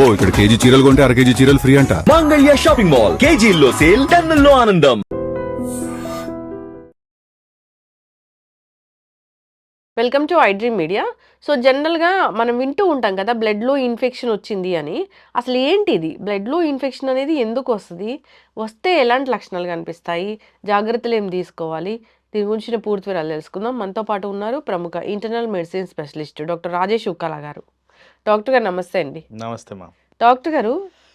అబ్బో ఇక్కడ కేజీ చీరలు కొంటే అర కేజీ చీరలు ఫ్రీ అంట. మంగళ్య షాపింగ్ మాల్ కేజీల్లో సేల్ టన్నుల్లో ఆనందం. Welcome to I dream media so జనరల్గా మనం వింటూ ఉంటాం కదా బ్లడ్లో ఇన్ఫెక్షన్ వచ్చింది అని. అసలు ఏంటి ఇది బ్లడ్లో ఇన్ఫెక్షన్ అనేది ఎందుకు వస్తుంది? వస్తే ఎలాంటి లక్షణాలు కనిపిస్తాయి? జాగ్రత్తలు ఏం తీసుకోవాలి? దీని గురించిన పూర్తి వివరాలు తెలుసుకుందాం. మనతో పాటు ఉన్నారు ప్రముఖ internal medicine specialist doctor Rajesh Ukkala garu. Doctor garu నమస్తే అండి. నమస్తే మా డాక్టర్ గారు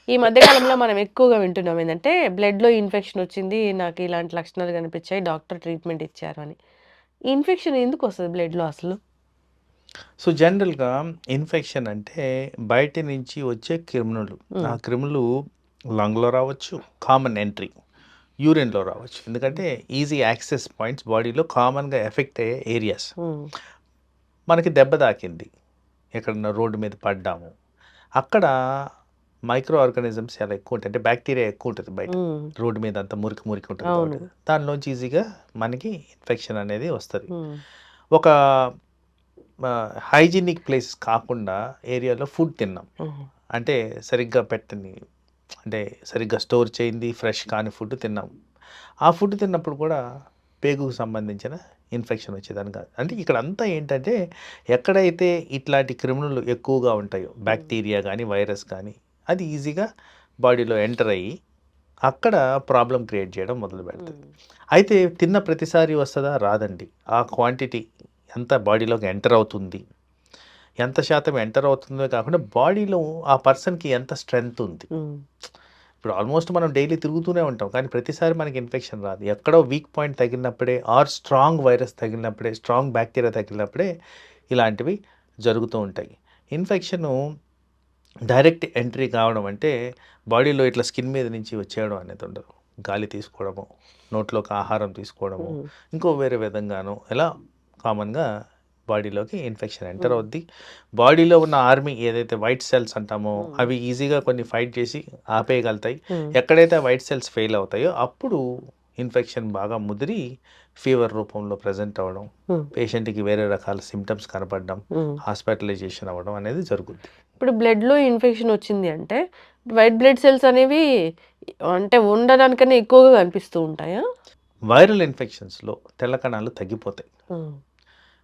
ఈ మధ్య కాలంలో మనం ఎక్కువగా వింటున్నాం ఏంటంటే బ్లడ్లో ఇన్ఫెక్షన్ వచ్చింది నాకు ఇలాంటి లక్షణాలు కనిపించాయి డాక్టర్ ట్రీట్మెంట్ ఇచ్చారు అని. ఇన్ఫెక్షన్ ఎందుకు వస్తుంది బ్లడ్లో అసలు? సో జనరల్గా ఇన్ఫెక్షన్ అంటే బయట నుంచి వచ్చే క్రిములు. ఆ క్రిములు లంగ్లో రావచ్చు కామన్ ఎంట్రీ యూరిన్లో రావచ్చు. ఎందుకంటే ఈజీ యాక్సెస్ పాయింట్స్ బాడీలో కామన్గా ఎఫెక్ట్ అయ్యే ఏరియాస్ మనకి దెబ్బ తాకింది. ఎక్కడన్నా రోడ్డు మీద పడ్డాము. అక్కడ మైక్రో ఆర్గానిజమ్స్ చాలా ఎక్కువ ఉంటాయి. అంటే బ్యాక్టీరియా ఎక్కువ ఉంటుంది బయట. రోడ్డు మీద అంతా మురికి మురికి ఉంటుంది దానిలోంచి ఈజీగా మనకి ఇన్ఫెక్షన్ అనేది వస్తుంది. ఒక హైజీనిక్ ప్లేస్ కాకుండా ఏరియాలో ఫుడ్ తిన్నాం. అంటే సరిగ్గా పెట్టని అంటే సరిగ్గా స్టోర్ చేయింది ఫ్రెష్ కాని ఫుడ్ తిన్నాం. ఆ ఫుడ్ తిన్నప్పుడు కూడా పేగుకు సంబంధించిన ఇన్ఫెక్షన్ వచ్చేదాని కాదు. అంటే ఇక్కడ అంతా ఏంటంటే ఎక్కడైతే ఇట్లాంటి క్రిములు ఎక్కువగా ఉంటాయో బ్యాక్టీరియా కానీ వైరస్ కానీ అది ఈజీగా బాడీలో ఎంటర్ అయ్యి అక్కడ ప్రాబ్లం క్రియేట్ చేయడం మొదలు పెడుతుంది అయితే తిన్న ప్రతిసారి వస్తుందా? రాదండి. ఆ క్వాంటిటీ ఎంత బాడీలోకి ఎంటర్ అవుతుంది? ఎంత శాతం ఎంటర్ అవుతుందో కాకుండా బాడీలో ఆ పర్సన్కి ఎంత స్ట్రెంగ్త్ ఉంది? ఇప్పుడు ఆల్మోస్ట్ మనం డైలీ తిరుగుతూనే ఉంటాం. కానీ ప్రతిసారి మనకి ఇన్ఫెక్షన్ రాదు. ఎక్కడో వీక్ పాయింట్ తగిలినప్పుడే ఆర్ స్ట్రాంగ్ వైరస్ తగిలినప్పుడే స్ట్రాంగ్ బ్యాక్టీరియా తగిలినప్పుడే ఇలాంటివి జరుగుతూ ఉంటాయి. ఇన్ఫెక్షను డైరెక్ట్ ఎంట్రీ కావడం అంటే బాడీలో ఇట్లా స్కిన్ మీద నుంచి వచ్చేయడం అనేది ఉండదు. గాలి తీసుకోవడము నోట్లోకి ఆహారం తీసుకోవడము ఇంకో వేరే విధంగాను. ఇలా కామన్గా బాడీలోకి ఇన్ఫెక్షన్ ఎంటర్. అవుద్ది. బాడీలో ఉన్న ఆర్మీ ఏదైతే వైట్ సెల్స్ అంటామో. అవి ఈజీగా కొన్ని ఫైట్ చేసి ఆపేయగలుగుతాయి. ఎక్కడైతే వైట్ సెల్స్ ఫెయిల్ అవుతాయో అప్పుడు ఇన్ఫెక్షన్ బాగా ముదిరి ఫీవర్ రూపంలో ప్రజెంట్ అవ్వడం పేషెంట్కి వేరే రకాల సిమ్టమ్స్ కనపడడం. హాస్పిటలైజేషన్ అవ్వడం అనేది జరుగుద్ది. ఇప్పుడు బ్లడ్లో ఇన్ఫెక్షన్ వచ్చింది అంటే వైట్ బ్లడ్ సెల్స్ అనేవి అంటే ఉండడానికన్నా ఎక్కువగా కనిపిస్తూ ఉంటాయా? వైరల్ ఇన్ఫెక్షన్స్లో తెల్ల కణాలు తగ్గిపోతాయి.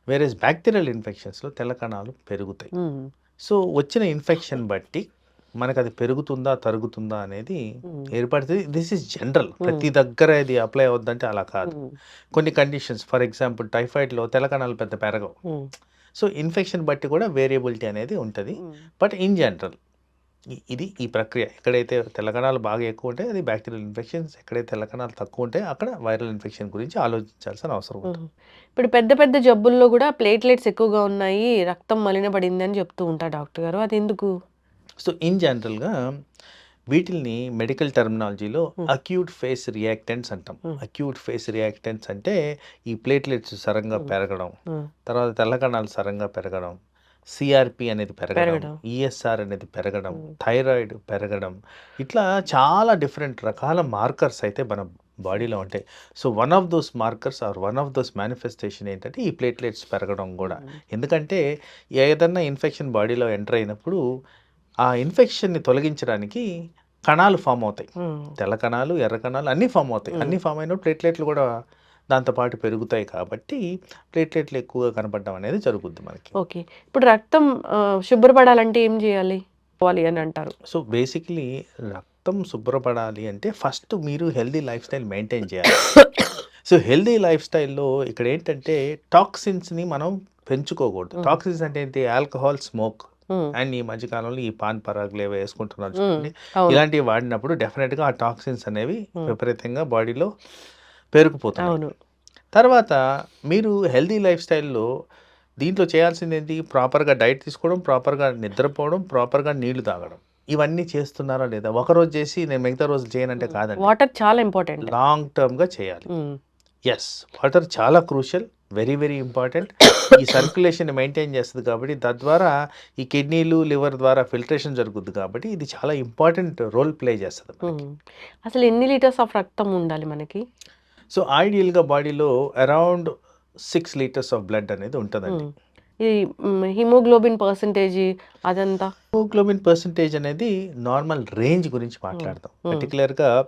ఉమ్, వేరే బ్యాక్టీరియల్ ఇన్ఫెక్షన్స్లో తెల్ల కణాలు పెరుగుతాయి. సో వచ్చిన ఇన్ఫెక్షన్ బట్టి మనకు అది పెరుగుతుందా తరుగుతుందా అనేది ఏర్పడుతుంది. దిస్ ఇస్ జనరల్ ప్రతి దగ్గర ఇది అప్లై అవుద్దంటే అలా కాదు. కొన్ని కండిషన్స్ ఫర్ ఎగ్జాంపుల్ టైఫాయిడ్లో తెల్లకణాలు పెద్ద పెరగవు. సో ఇన్ఫెక్షన్ బట్టి కూడా వేరియబిలిటీ అనేది ఉంటుంది. బట్ ఇన్ జనరల్ ఇది ఈ ప్రక్రియ ఎక్కడైతే తెల్లకణాలు బాగా ఎక్కువ ఉంటాయి అది బ్యాక్టీరియల్ ఇన్ఫెక్షన్స్ ఎక్కడైతే తెల్లకణాలు తక్కువ ఉంటాయి అక్కడ వైరల్ ఇన్ఫెక్షన్ గురించి ఆలోచించాల్సిన అవసరం ఉంటుంది. ఇప్పుడు పెద్ద పెద్ద జబ్బుల్లో కూడా ప్లేట్లెట్స్ ఎక్కువగా ఉన్నాయి రక్తం మలినపడింది అని చెప్తూ ఉంటారు డాక్టర్ గారు అది ఎందుకు సో ఇన్ జనరల్గా వీటిల్ని మెడికల్ టర్మినాలజీలో. అక్యూట్ ఫేస్ రియాక్టెంట్స్ అంటాం. అక్యూట్ ఫేస్ రియాక్టెంట్స్ అంటే ఈ ప్లేట్లెట్స్ సరంగా. పెరగడం తర్వాత తెల్లకణాలు సరంగా పెరగడం సిఆర్పి అనేది పెరగడం. ఈఎస్ఆర్ అనేది పెరగడం. థైరాయిడ్ పెరగడం ఇట్లా చాలా డిఫరెంట్ రకాల మార్కర్స్ అయితే మన బాడీలో ఉంటాయి so one of those markers are one of those manifestation ఏంటంటే ఈ ప్లేట్లెట్స్ పెరగడం కూడా ఎందుకంటే ఏదన్నా ఇన్ఫెక్షన్ బాడీలో ఎంటర్ అయినప్పుడు ఆ ఇన్ఫెక్షన్ని తొలగించడానికి కణాలు ఫామ్ అవుతాయి తెల్ల కణాలు ఎర్ర కణాలు అన్నీ ఫామ్ అవుతాయి. అన్నీ ఫామ్ అయినప్పుడు ప్లేట్లెట్లు కూడా దాంతోపాటు పెరుగుతాయి కాబట్టి ప్లేట్లెట్లు ఎక్కువగా కనపడడం అనేది జరుగుద్ది మనకి. ఓకే. ఇప్పుడు రక్తం శుభ్రపడాలంటే ఏం చేయాలి? పోవాలి అని అంటారు. సో బేసిక్లీ రక్తం శుభ్రపడాలి అంటే ఫస్ట్ మీరు హెల్దీ లైఫ్ స్టైల్ మెయింటైన్ చేయాలి. సో హెల్దీ లైఫ్ స్టైల్లో ఇక్కడ ఏంటంటే టాక్సిన్స్ని మనం పెంచుకోకూడదు. టాక్సిన్స్ అంటే ఏంటి? Alcohol smoke. అండ్ ఈ మధ్యకాలంలో ఈ పాన్ పరాగులు ఏవో వేసుకుంటున్నారు చూడండి. ఇలాంటివి వాడినప్పుడు డెఫినెట్గా ఆ టాక్సిన్స్ అనేవి. విపరీతంగా బాడీలో పెరిగిపోతాయి అవును. తర్వాత మీరు హెల్దీ లైఫ్ స్టైల్లో దీంట్లో చేయాల్సింది ఏంటి ప్రాపర్గా డైట్ తీసుకోవడం ప్రాపర్గా నిద్రపోవడం ప్రాపర్గా నీళ్ళు తాగడం. ఇవన్నీ చేస్తున్నారా లేదా? ఒక రోజు చేసి నేను మిగతా రోజు చేయనంటే కాదండి. వాటర్ చాలా ఇంపార్టెంట్. లాంగ్ టర్మ్గా చేయాలి. ఎస్ వాటర్ చాలా క్రూషియల్ వెరీ వెరీ ఇంపార్టెంట్. ఈ సర్క్యులేషన్ మెయింటైన్ చేస్తుంది కాబట్టి తద్వారా ఈ కిడ్నీలు లివర్ ద్వారా ఫిల్టరేషన్ జరుగుతుంది కాబట్టి ఇది చాలా ఇంపార్టెంట్ రోల్ ప్లే చేస్తుంది. అసలు ఎన్ని లీటర్స్ ఆఫ్ రక్తం ఉండాలి మనకి? సో ఐడియల్గా బాడీలో around six litres of blood అనేది ఉంటుందండి. ఈ హిమోగ్లోబిన్ పర్సంటేజ్ అదంతా హిమోగ్లోబిన్ పర్సంటేజ్ అనేది నార్మల్ రేంజ్ గురించి మాట్లాడతాం. పర్టికులర్గా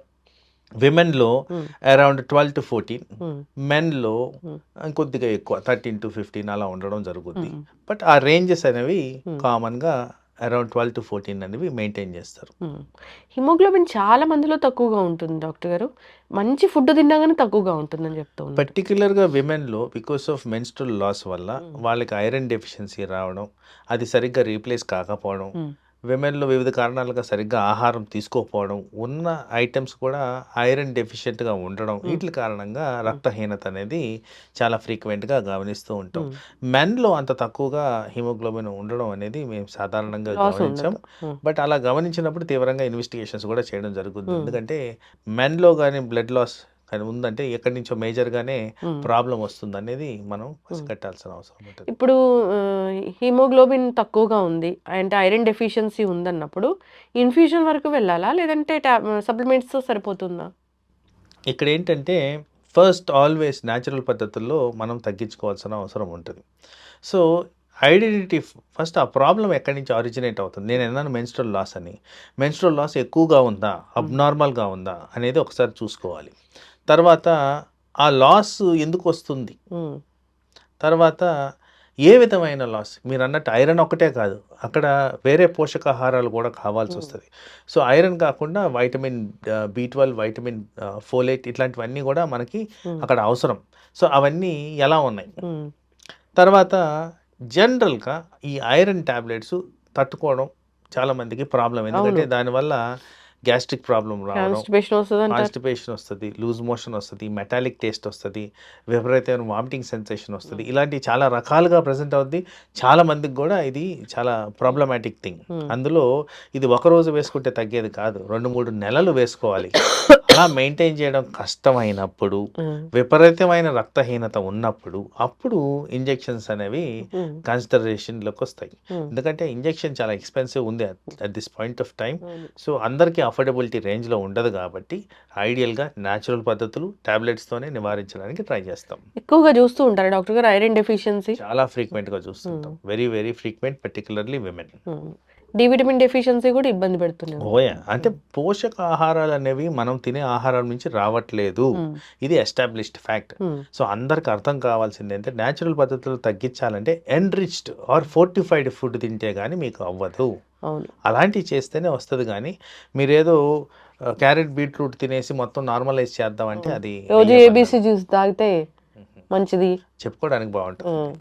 విమెన్లో. Around twelve to fourteen. మెన్లో. కొద్దిగా ఎక్కువ థర్టీన్ టు ఫిఫ్టీన్ అలా ఉండడం జరుగుద్ది. బట్ ఆ రేంజెస్ అనేవి. కామన్గా అరౌండ్ ట్వెల్వ్ టు ఫోర్టీన్ అనేవి మెయింటైన్ చేస్తారు. హిమోగ్లోబిన్ చాలా మందిలో తక్కువగా ఉంటుంది డాక్టర్ గారు మంచి ఫుడ్ తిన్నాగానే తక్కువగా ఉంటుందని చెప్తూ పర్టికులర్గా విమెన్లో బికాస్ ఆఫ్ మెన్స్ట్రల్ లాస్ వల్ల. వాళ్ళకి ఐరన్ డెఫిషియన్సీ రావడం అది సరిగ్గా రీప్లేస్ కాకపోవడం. విమెన్లో వివిధ కారణాలుగా సరిగ్గా ఆహారం తీసుకోకపోవడం ఉన్న ఐటమ్స్ కూడా ఐరన్ డెఫిషియెంట్గా ఉండడం. వీటి కారణంగా రక్తహీనత అనేది చాలా ఫ్రీక్వెంట్గా గమనిస్తూ ఉంటాం. మెన్లో అంత తక్కువగా హిమోగ్లోబిన్ ఉండడం అనేది మేము సాధారణంగా గమనించాం. బట్ అలా గమనించినప్పుడు తీవ్రంగా ఇన్వెస్టిగేషన్స్ కూడా చేయడం జరుగుతుంది. ఎందుకంటే మెన్లో కానీ బ్లడ్ లాస్ కానీ ఉందంటే ఎక్కడి నుంచో మేజర్గానే. ప్రాబ్లం వస్తుంది అనేది మనం పసిగట్టాల్సిన అవసరం ఉంటుంది. ఇప్పుడు హిమోగ్లోబిన్ తక్కువగా ఉంది. అంటే ఐరన్ డెఫిషియన్సీ ఉందన్నప్పుడు ఇన్ఫ్యూజన్ వరకు వెళ్ళాలా? లేదంటే సప్లిమెంట్స్ సరిపోతుందా? ఇక్కడ ఏంటంటే ఫస్ట్ ఆల్వేస్ న్యాచురల్ పద్ధతుల్లో మనం తగ్గించుకోవాల్సిన అవసరం ఉంటుంది. సో ఐడెంటిటీ ఫస్ట్ ఆ ప్రాబ్లం ఎక్కడి నుంచి ఆరిజినేట్ అవుతుంది? నేను అన్నాను మెన్స్ట్రల్ లాస్ అని. మెన్స్ట్రల్ లాస్ ఎక్కువగా ఉందా? అబ్నార్మల్గా ఉందా? అనేది ఒకసారి చూసుకోవాలి. తర్వాత ఆ లాస్ ఎందుకు వస్తుంది. తర్వాత ఏ విధమైన లాస్ మీరు అన్నట్టు ఐరన్ ఒకటే కాదు అక్కడ వేరే పోషకాహారాలు కూడా కావాల్సి. వస్తుంది సో ఐరన్ కాకుండా vitamin B twelve vitamin folate ఇట్లాంటివన్నీ కూడా మనకి. అక్కడ అవసరం సో అవన్నీ ఎలా ఉన్నాయి. తర్వాత జనరల్గా ఈ ఐరన్ ట్యాబ్లెట్స్ తట్టుకోవడం చాలా మందికి ప్రాబ్లం ఎందుకంటే. దానివల్ల గ్యాస్ట్రిక్ ప్రాబ్లం రావడం కాన్స్టిపేషన్ వస్తుంది లూజ్ మోషన్ వస్తుంది మెటాలిక్ టేస్ట్ వస్తుంది విపరీతమైన వామిటింగ్ సెన్సేషన్ వస్తుంది ఇలాంటి చాలా రకాలుగా ప్రజెంట్ అవుద్ది చాలా మందికి కూడా ఇది చాలా ప్రాబ్లమాటిక్ థింగ్ Hmm. అందులో ఇది ఒక రోజు వేసుకుంటే తగ్గేది కాదు రెండు మూడు నెలలు వేసుకోవాలి అలా మెయింటైన్ చేయడం కష్టమైనప్పుడు మ్మ్. విపరీతమైన రక్తహీనత ఉన్నప్పుడు అప్పుడు ఇంజెక్షన్స్ అనేవి. కన్సిడరేషన్లోకి వస్తాయి. ఎందుకంటే ఇంజెక్షన్ చాలా ఎక్స్పెన్సివ్ ఉంది at this point of time. So అందరికీ అఫోర్డబిలిటీ రేంజ్లో ఉండదు కాబట్టి ఐడియల్గా న్యాచురల్ పద్ధతులు టాబ్లెట్స్తోనే నివారించడానికి ట్రై చేస్తాం. ఎక్కువగా చూస్తూ ఉంటారు డాక్టర్ గారు ఐరన్ డెఫిషియన్సీ చాలా ఫ్రీక్వెంట్గా చూస్తుంటాం. Very very frequent particularly women D vitamin deficiency కూడా ఇబ్బంది పెడుతుంది. ఓయా అంటే పోషక ఆహారాలు అనేవి మనం తినే ఆహారం నుంచి రావట్లేదు. ఇది ఎస్టాబ్లిష్డ్ ఫ్యాక్ట్ సో అందరికి అర్థం కావాల్సింది అంటే న్యాచురల్ పద్ధతులు తగ్గించాలంటే ఎన్రిచ్డ్ ఆర్ ఫోర్టిఫైడ్ ఫుడ్ తింటే కానీ మీకు అవ్వదు. అవును. అలాంటివి చేస్తేనే వస్తుంది కానీ మీరేదో క్యారెట్ బీట్రూట్ తినేసి మొత్తం నార్మలైజ్ చేద్దామంటే అది రోజు ఏబీసీ జ్యూస్ తాగితే. మంచిది. చెప్పుకోవడానికి బాగుంటుంది. మ్మ్.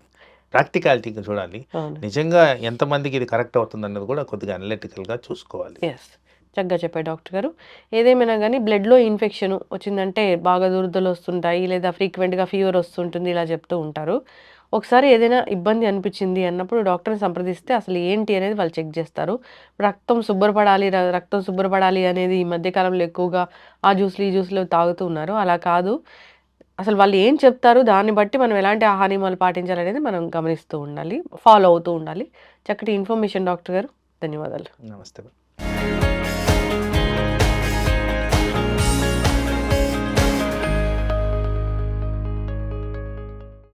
ప్రాక్టికాలిటీగా చూడాలి. నిజంగా ఎంతమందికి ఇది కరెక్ట్ అవుతుంది అన్నది కూడా కొద్దిగా అనలిటికల్గా చూసుకోవాలి. చక్కగా చెప్పారు డాక్టర్ గారు. ఏదేమైనా కానీ బ్లడ్లో ఇన్ఫెక్షన్ వచ్చిందంటే బాగా దురదలు వస్తుంటాయి లేదా ఫ్రీక్వెంట్గా ఫీవర్ వస్తుంటుంది ఇలా చెప్తూ ఉంటారు. ఒకసారి ఏదైనా ఇబ్బంది అనిపించింది అన్నప్పుడు డాక్టర్ని సంప్రదిస్తే అసలు ఏంటి అనేది వాళ్ళు చెక్ చేస్తారు. రక్తం శుభ్రపడాలి ర- రక్తం శుభ్రపడాలి అనేది ఈ మధ్యకాలంలో ఎక్కువగా ఆ జ్యూస్లు ఈ జ్యూస్లు తాగుతూ ఉన్నారు. అలా కాదు. అసలు వాళ్ళు ఏం చెప్తారు? దాన్ని బట్టి మనం ఎలాంటి ఆహార నియమాలు పాటించాలనేది మనం గమనిస్తూ ఉండాలి ఫాలో అవుతూ ఉండాలి. చక్కటి ఇన్ఫర్మేషన్ డాక్టర్ గారు. ధన్యవాదాలు. నమస్తే